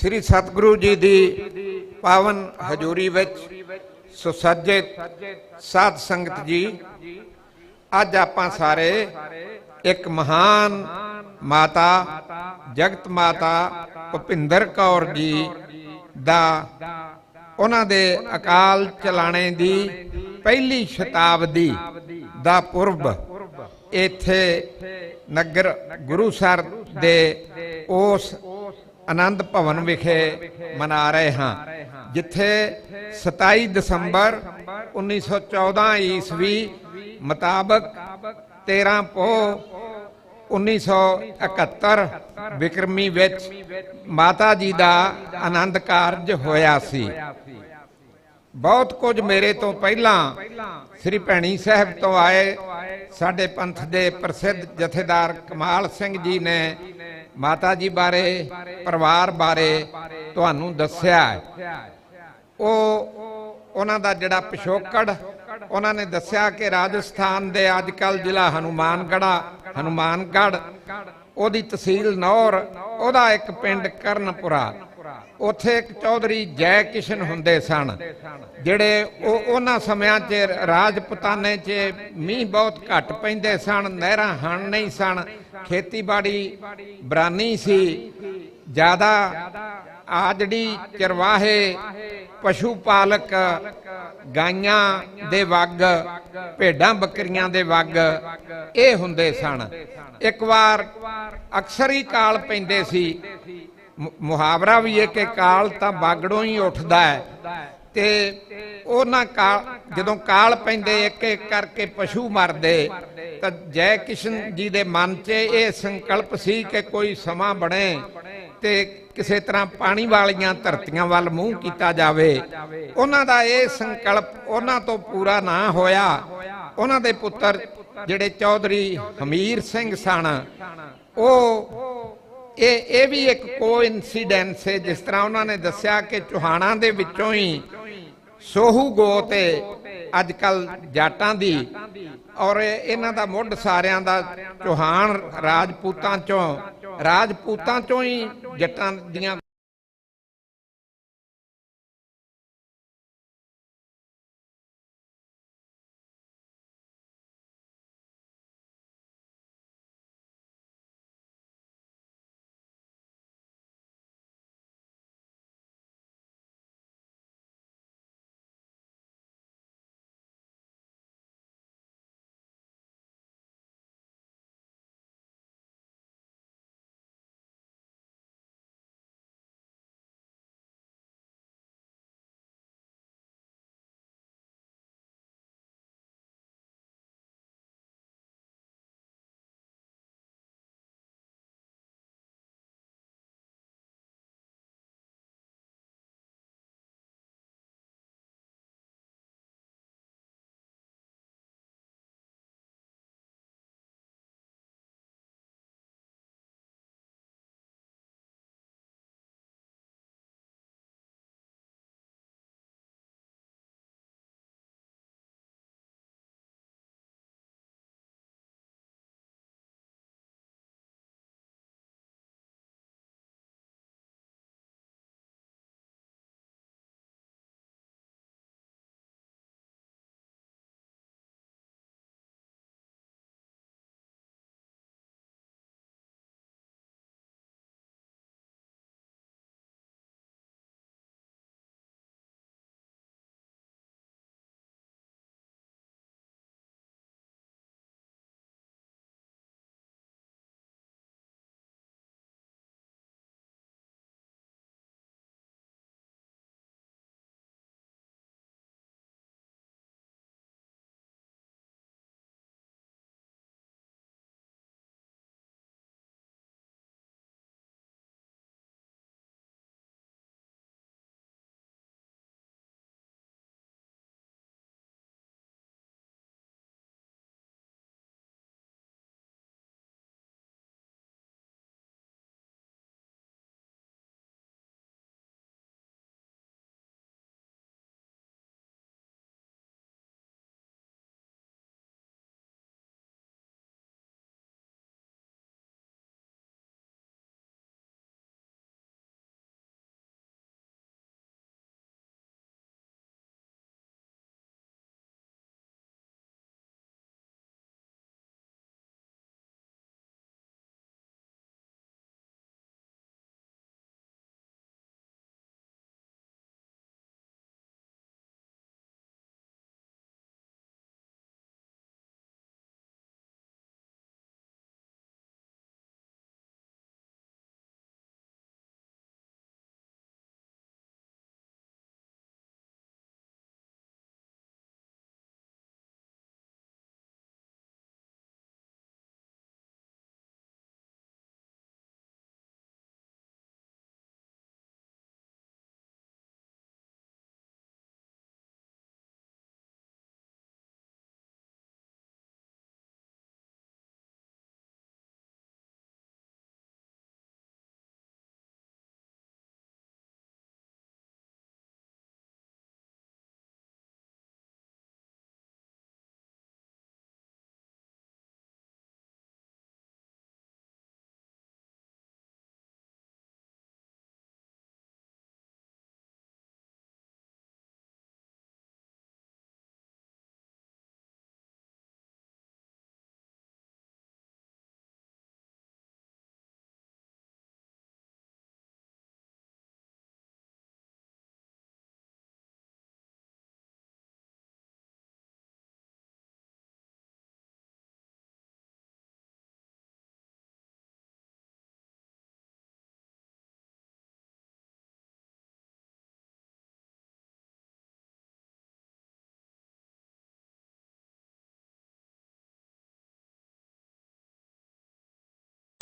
ਸ੍ਰੀ ਸਤਿਗੁਰੂ ਜੀ ਦੀ ਪਾਵਨ ਹਜ਼ੂਰੀ ਵਿੱਚ ਸੁਸੱਜਿਤ ਸਾਧ ਸੰਗਤ ਜੀ, ਅੱਜ ਆਪਾਂ ਸਾਰੇ ਇੱਕ ਮਹਾਨ ਮਾਤਾ, ਜਗਤ ਮਾਤਾ ਭੁਪਿੰਦਰ ਕੌਰ ਜੀ ਦਾ ਉਹਨਾਂ ਦੇ ਅਕਾਲ ਚਲਾਣੇ ਦੀ ਪਹਿਲੀ ਸ਼ਤਾਬਦੀ ਦਾ ਪੁਰਬ ਇੱਥੇ ਨਗਰ ਗੁਰੂ ਗੁਰੂਸਰ ਦੇ ਉਸ ਆਨੰਦ ਭਵਨ ਵਿਖੇ ਮਨਾ ਰਹੇ ਹਾਂ, ਜਿੱਥੇ 27 ਦਸੰਬਰ 1914 ਈਸਵੀ ਮੁਤਾਬਕ 13 ਪੋ 1971 ਵਿਕਰਮੀ ਵਿੱਚ ਮਾਤਾ ਜੀ ਦਾ ਆਨੰਦ ਕਾਰਜ ਹੋਇਆ ਸੀ। ਬਹੁਤ ਕੁਝ ਮੇਰੇ ਤੋਂ ਪਹਿਲਾਂ ਸ੍ਰੀ ਭੈਣੀ ਸਾਹਿਬ ਤੋਂ ਆਏ ਸਾਡੇ ਪੰਥ ਦੇ ਪ੍ਰਸਿੱਧ ਜਥੇਦਾਰ ਕਮਾਲ ਸਿੰਘ ਜੀ ਨੇ ਮਾਤਾ ਜੀ ਬਾਰੇ, ਪਰਿਵਾਰ ਬਾਰੇ ਤੁਹਾਨੂੰ ਦੱਸਿਆ ਉਹ, ਉਹਨਾਂ ਦਾ ਜਿਹੜਾ ਪਿਛੋਕੜ, ਉਹਨਾਂ ਨੇ ਦੱਸਿਆ ਕਿ ਰਾਜਸਥਾਨ ਦੇ ਅੱਜਕੱਲ ਜ਼ਿਲ੍ਹਾ ਹਨੂਮਾਨਗੜਾ ਹਨੂਮਾਨਗੜ ਉਹਦੀ ਤਹਿਸੀਲ ਨੌਰ, ਉਹਦਾ ਇੱਕ ਪਿੰਡ ਕਰਨਪੁਰਾ। ਉੱਥੇ ਇੱਕ ਚੌਧਰੀ ਜੈ ਕਿਸ਼ਨ ਹੁੰਦੇ ਸਨ, ਜਿਹੜੇ ਉਹ ਉਹਨਾਂ ਸਮਿਆਂ 'ਚ ਰਾਜਪੁਤਾਨੇ 'ਚ ਮੀਂਹ ਬਹੁਤ ਘੱਟ ਪੈਂਦੇ ਸਨ, ਨਹਿਰਾਂ ਹਣ ਨਹੀਂ ਸਨ, ਖੇਤੀਬਾੜੀ ਬਰਾਨੀ ਸੀ, ਜ਼ਿਆਦਾ ਆਜੜੀ ਚਰਵਾਹੇ ਪਸ਼ੂ ਪਾਲਕ ਗਾਈਆਂ ਦੇ ਵੱਗ, ਭੇਡਾਂ ਬੱਕਰੀਆਂ ਦੇ ਵੱਗ, ਇਹ ਹੁੰਦੇ ਸਨ। ਇੱਕ ਵਾਰ ਅਕਸਰ ਹੀ ਕਾਲ ਪੈਂਦੇ ਸੀ ਮੁਹਾਵਰਾ ਵੀ ਇਹ ਕਿ ਕਾਲ ਤਾਂ ਬਾਗੜੋਂ ਹੀ ਉੱਠਦਾ ਹੈ। ਤੇ ਉਹਨਾਂ ਕਾਲ, ਜਦੋਂ ਕਾਲ ਪੈਂਦੇ ਇੱਕ ਇੱਕ ਕਰਕੇ ਪਸ਼ੂ ਮਰਦੇ, ਤਾਂ ਜੈ ਕਿਸ਼ਨ ਜੀ ਦੇ ਮਨ 'ਚ ਇਹ ਸੰਕਲਪ ਸੀ ਕਿ ਕੋਈ ਸਮਾਂ ਬਣੇ ਤੇ ਕਿਸੇ ਤਰ੍ਹਾਂ ਪਾਣੀ ਵਾਲੀਆਂ ਧਰਤੀਆਂ ਵੱਲ ਮੂੰਹ ਕੀਤਾ ਜਾਵੇ। ਉਹਨਾਂ ਦਾ ਇਹ ਸੰਕਲਪ ਉਹਨਾਂ ਤੋਂ ਪੂਰਾ ਨਾ ਹੋਇਆ। ਉਹਨਾਂ ਦੇ ਪੁੱਤਰ ਜਿਹੜੇ ਚੌਧਰੀ ਹਮੀਰ ਸਿੰਘ ਸਨ, ਉਹ ਇਹ ਇਹ ਵੀ ਇੱਕ ਕੋਇਨਸੀਡੈਂਸ ਹੈ, ਜਿਸ ਤਰ੍ਹਾਂ ਉਹਨਾਂ ਨੇ ਦੱਸਿਆ ਕਿ ਚੋਹਾਣਾ ਦੇ ਵਿੱਚੋਂ ਹੀ ਸੋਹੂ ਗੋ ਤੇ ਅੱਜ ਕੱਲ ਜਾਟਾਂ ਦੀ ਔਰ ਇਹਨਾਂ ਦਾ ਮੁੱਢ ਸਾਰਿਆਂ ਦਾ ਚੋਹਾਨ ਰਾਜਪੂਤਾਂ ਚੋਂ ਰਾਜਪੂਤਾਂ ਚੋਂ ਹੀ ਜੱਟਾਂ ਦੀਆਂ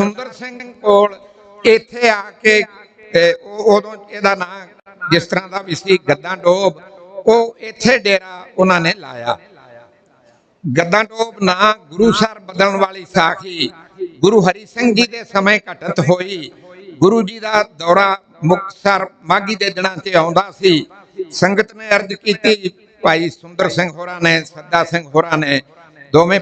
ਸੁੰਦਰ ਸਿੰਘ ਕੋਲ ਇੱਥੇ ਆ ਕੇ ਉਦੋਂ ਇਹਦਾ ਨਾਂ ਜਿਸ ਤਰ੍ਹਾਂ ਦਾ ਵੀ ਸੀ, ਗੱਦਾਂ ਡੋਬ, ਉਹ ਇੱਥੇ ਡੇਰਾ ਉਹਨਾਂ ਨੇ ਲਾਇਆ। ਗੱਦਾਂ ਟੋਪ ਨਾ ਗੁਰੂ ਸਰ ਬਦਲਣ ਵਾਲੀ ਸਾਖੀ ਗੁਰੂ ਹਰੀ ਸਿੰਘ ਜੀ ਦੇ ਸਮੇਂ ਘਟਤ ਹੋਈ। ਗੁਰੂ ਜੀ ਦਾ ਦੌਰਾ ਮੁਕਤਸਰ ਮਾਗੀ ਦੇ ਦਿਨਾਂ ਤੇ ਆਉਂਦਾ ਸੀ। ਸੰਗਤ ਨੇ ਅਰਜ਼ ਕੀਤੀ, ਭਾਈ ਸੁੰਦਰ ਸਿੰਘ ਹੋਰਾਂ ਨੇ, ਸੱਦਾ ਸਿੰਘ ਹੋਰਾਂ ਨੇ ਦੋਵੇਂ